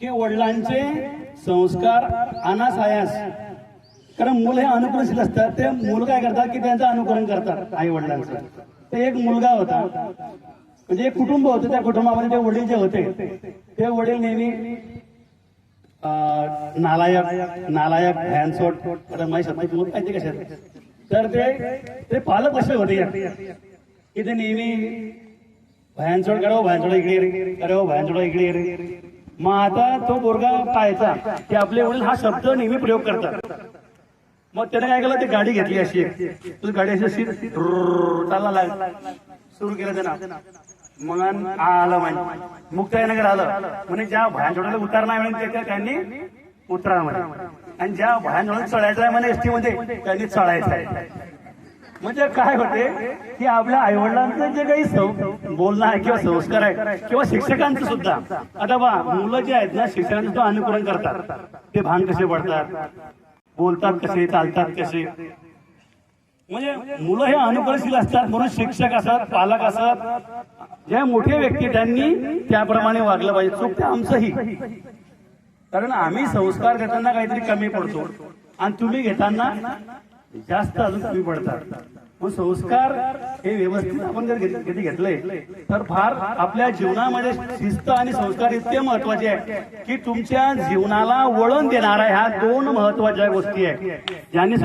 की वडिलांचे संस्कार अनासायास. कारण मुलं हे अनुकरणशील असतात. ते मुलं काय करतात की त्यांचं अनुकरण करतात आई वडिलांचं ते एक मुलगा होता. म्हणजे एक कुटुंब होतं. त्या कुटुंबामध्ये ते वडील जे होते ते वडील नेहमी नालायक नालायक भॅनसोट माहिती कशात? तर ते ते पालक असे होते. की ते नेहमी भयांचोड करा हो, भयांचोड इकडे रे. करा हो, भयांचोड इकडे मग आता तो बोरगा पाहायचा की आपले वडील हा शब्द नेहमी प्रयोग करतात. मग त्याने काय केलं? ते गाडी घेतली अशी एक. तुझी गाडी अशी अशी चालला लागला. सुरू केलं त्यानं. मग आलं म्हणजे मुक्ताईनगर आलं. म्हणजे ज्या भयांचोडाला उतार नाही म्हणे त्यांनी उतरा म्हणे. आणि ज्या भयांचोडाला चढायचं आहे म्हणे एसटी मध्ये त्यांनी चढायचं आहे. म्हणजे काय होते की आपल्या आईवडिलांचं जे काही बोलणं आहे किंवा संस्कार आहे किंवा शिक्षकांचं सुद्धा. आता बा मुलं जे आहेत ना शिक्षकांचं अनुकरण करतात. ते भान कसे पडतात? बोलतात कसे चालतात कसे? म्हणजे मुलं हे अनुकरणशील असतात म्हणून शिक्षक असतात पालक असतात. जे मोठे व्यक्ती त्यांनी त्याप्रमाणे वागलं पाहिजे. चूक ते आमचंही. कारण आम्ही संस्कार देताना काहीतरी कमी पडतो. आणि तुम्ही घेताना जास्त अजून कमी पडतात. मग संस्कार हे व्यवस्थित आपण जर कधी घेतले तर फार आपल्या जीवनामध्ये शिस्त आणि संस्कार इतके महत्त्वाचे आहे की तुमच्या जीवनाला वळण देणारा ह्या दोन महत्त्वाच्या गोष्टी आहेत. ज्यांनी